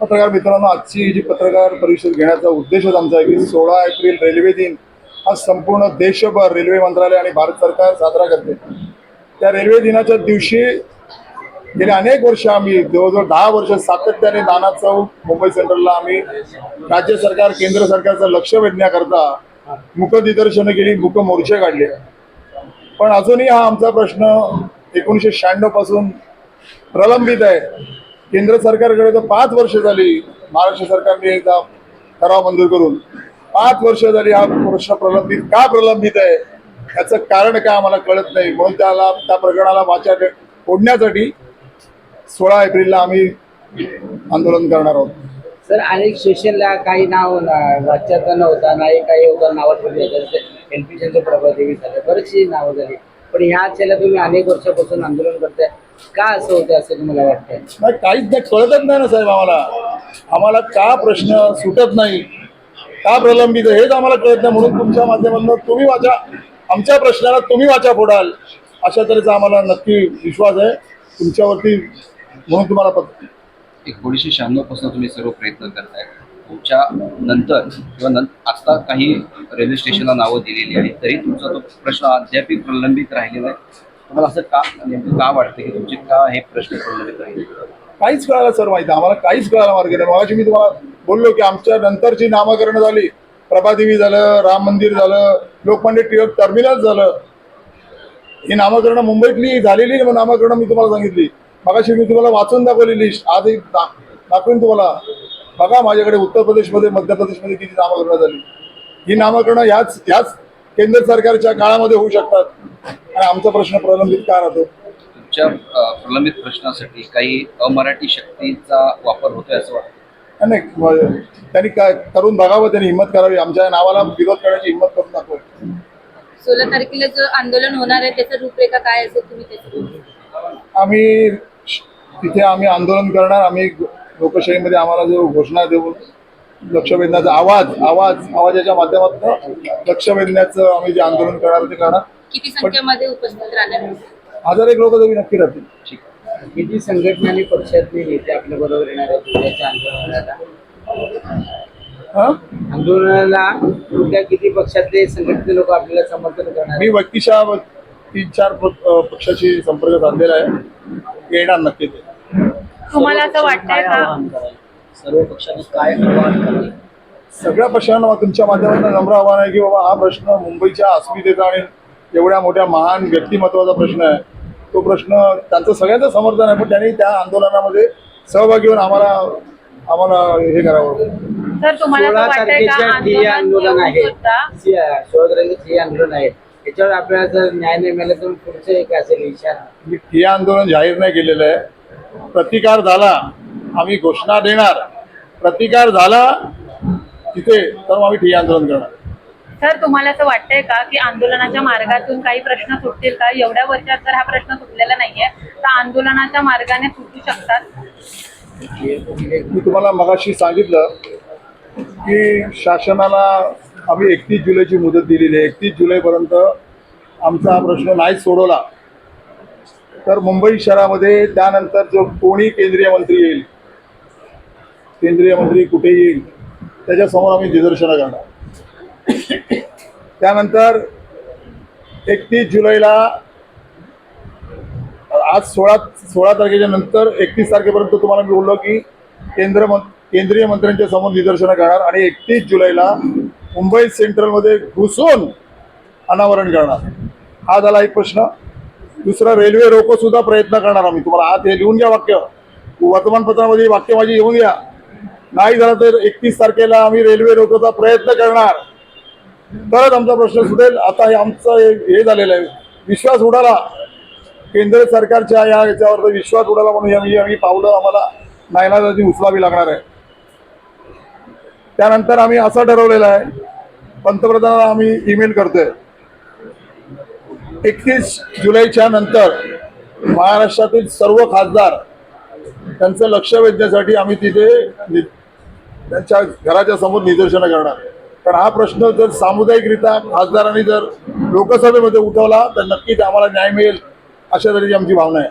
पत्रकार मित्रांनो आजची जी पत्रकार परिषद घेण्याचा उद्देशच आमचा आहे की सोळा एप्रिल रेल्वे दिन हा संपूर्ण देशभर रेल्वे मंत्रालय आणि भारत सरकार साजरा करते. त्या रेल्वे दिनाच्या दिवशी गेले अनेक वर्ष आम्ही जवळजवळ दहा वर्ष सातत्याने नाना चौक मुंबई सेंट्रलला आम्ही राज्य सरकार केंद्र सरकारचं लक्ष वेधण्याकरता मुखदिदर्शनं केली मुख मोर्चे काढले. पण अजूनही हा आमचा प्रश्न एकोणीसशे शहाण्णवपासून प्रलंबित आहे. केंद्र सरकारकडे तर पाच वर्ष झाली महाराष्ट्र सरकारने एकदा ठराव मंजूर करून पाच वर्ष झाली हा प्रश्न प्रलंबित का प्रलंबित आहे? याचं कारण काय आम्हाला कळत नाही. म्हणून त्याला त्या प्रकरणाला वाचा फोडण्यासाठी सोळा एप्रिलला आम्ही आंदोलन करणार आहोत. सर अनेक स्टेशनला काही नाव वाच्याचा नव्हता नाही काही होतं नावात पण एलपीजीचं प्रभादेवी झालं बरीचशी नावं झाली. पण ह्या याला तुम्ही अनेक वर्षापासून आंदोलन करताय. का असं होतं असं तुम्हाला वाटतंय? नाही काहीच नाही कळतच नाही ना साहेब आम्हाला. आम्हाला का प्रश्न सुटत नाही? का प्रलंबित आहे? हेच आम्हाला कळत नाही. म्हणून तुमच्या माध्यमातून तुम्ही वाचा. आमच्या प्रश्नाला तुम्ही वाचा फोडाल अशा तऱ्हेचा आम्हाला नक्की विश्वास आहे. तुमच्यावरती म्हणून तुम्हाला पत्र एकोणीसशे शहाण्णवपासून तुम्ही सर्व प्रयत्न करताय. तुमच्या नंतर किंवा नं आता काही रेल्वे स्टेशनला नावं दिलेली आहेत तरी तुमचा तो प्रश्न अद्याप प्रलंबित राहिलेला आहे. तुम्हाला असं का नेमकं का वाटतं की तुमचे का हे प्रश्न प्रलंबित राहिले? काहीच कळालं सर माहिती आम्हाला काहीच कळायला मार्ग नाही. मगाशी मी तुम्हाला बोललो की आमच्या नंतरची नामकरण झाली. प्रभादेवी झालं राम मंदिर झालं लोकमान्य टिळक टर्मिनल झालं. ही नामकरणं मुंबईतली झालेली नामकरणं मी तुम्हाला सांगितली. मगाशी मी तुम्हाला वाचून दाखवली लिस्ट आजही दा दाखवेन तुम्हाला. बघा माझ्याकडे उत्तर प्रदेशमध्ये मध्य प्रदेशमध्ये किती नामकरणं झाली. ही नामकरणं ह्याच ह्याच केंद्र सरकारच्या काळामध्ये होऊ शकतात. आणि आमचा प्रश्न प्रलंबित का राहतो? तुमच्या प्रलंबित प्रश्नासाठी काही अमराठी शक्तीचा वापर होतोय असं वाटतं. नाही त्यांनी काय करून बघावं त्यांनी हिंमत करावी. आमच्या नावाला विरोध करण्याची हिंमत करून दाखवावी सोळा तारखेला जो आंदोलन होणार आहे त्याचा रूपरेखा काय असेल तुम्ही त्याचं आम्ही तिथे आम्ही आंदोलन करणार आम्ही लोकशाहीमध्ये आम्हाला जो घोषणा देऊन लक्ष वेधण्याचा आवाज आवाज आवाजाच्या माध्यमातून लक्ष वेधण्याचं आम्ही जे आंदोलन करणार ते करणार. किती संख्येमध्ये उपस्थित राहणार? हजार एक लोक तरी नक्की राहतील. ठीक. किती संघटना आणि पक्षातले नेते आपल्या बरोबर येणार आहेत आंदोलनाला? हा? आंदोलनाला कुठल्या किती पक्षातले संघटनेचे लोक आपल्याला समर्थन करणार मी व्यक्तिशः तीन चार पक्षाशी संपर्क साधलेला आहे. येणार नक्की तुम्हाला असं वाटतंय का? सर्व पक्षांनी काय आवाहन करायचं सगळ्या पक्षांना तुमच्या माध्यमातून नम्र आव्हान आहे की बाबा हा प्रश्न मुंबईच्या अस्मितेचा आणि एवढ्या मोठ्या महान व्यक्तिमत्वाचा प्रश्न आहे. तो प्रश्न त्यांचं सगळ्यांचं समर्थन आहे पण त्यांनी त्या आंदोलनामध्ये सहभागी होऊन आम्हाला आम्हाला हे करावं. सर तुम्हाला सोळा असं वाटतंय का तारखेच्या ठिय्या आंदोलन आंदोलन आहे. येऊ सुद्धा जे- सोळा तारखेचे ठिय्या आंदोलन आहे. याच्यावर आपल्याला जर न्याय नाही मिळाला तर पुढचं एक असेल इशारा. मी हे आंदोलन जाहीर नाही केलेलं आहे. प्रतिकार झाला आम्ही घोषणा देणार. प्रतिकार झाला तिथे तर मग आम्ही ठिय्या आंदोलन करणार. सर तुम्हाला असं वाटतंय का की आंदोलनाच्या मार्गातून काही प्रश्न सुटतील का? एवढ्या वर्षात जर हा प्रश्न सुटलेला नाहीये तर आंदोलनाच्या मार्गाने सुटू शकतात? मी तुम्हाला मगाशी सांगितलं की शासनाला आम्ही एकतीस जुलैची मुदत दिलेली आहे. एकतीस जुलैपर्यंत आमचा हा प्रश्न नाही सोडवला. तर मुंबई शहरामध्ये त्यानंतर जो कोणी केंद्रीय मंत्री येईल केंद्रीय मंत्री कुठे येईल त्याच्यासमोर आम्ही निदर्शनं करणार. त्यानंतर एकतीस जुलैला आज सोळा सोळा तारखेच्या नंतर एकतीस तारखेपर्यंत तुम्हाला मी बोललो की केंद्र मं केंद्रीय मंत्र्यांच्या समोर निदर्शनं करणार आणि एकतीस जुलैला मुंबई सेंट्रलमध्ये घुसून अनावरण करणार. हा झाला एक प्रश्न. दुसरा रेल्वे रोको सुद्धा प्रयत्न करणार आम्ही. तुम्हाला आत हे लिहून घ्या वाक्य. वर्तमानपत्रामध्ये वाक्य माझी येऊन घ्या. नाही झालं तर एकतीस तारखेला आम्ही रेल्वे रोकोचा प्रयत्न करणार. तरच आमचा प्रश्न सुटेल. आता हे आमचं हे हे झालेलं आहे. विश्वास उडाला. केंद्र सरकारच्या या याच्यावर विश्वास उडाला म्हणून आम्ही आम्ही पावलं आम्हाला नायनाची उचलावी लागणार आहे. त्यानंतर आम्ही असं ठरवलेलं आहे. पंतप्रधानाला आम्ही ईमेल करतोय. एकतीस जुलैच्या नंतर महाराष्ट्रातील सर्व खासदार त्यांचं लक्ष वेधण्यासाठी आम्ही तिथे नि- त्यांच्या घराच्या समोर निदर्शनं करणार. कारण हा प्रश्न जर सामुदायिकरित्या खासदारांनी जर लोकसभेमध्ये उठवला तर नक्कीच आम्हाला न्याय मिळेल अशा तऱ्हेची आमची भावना आहे.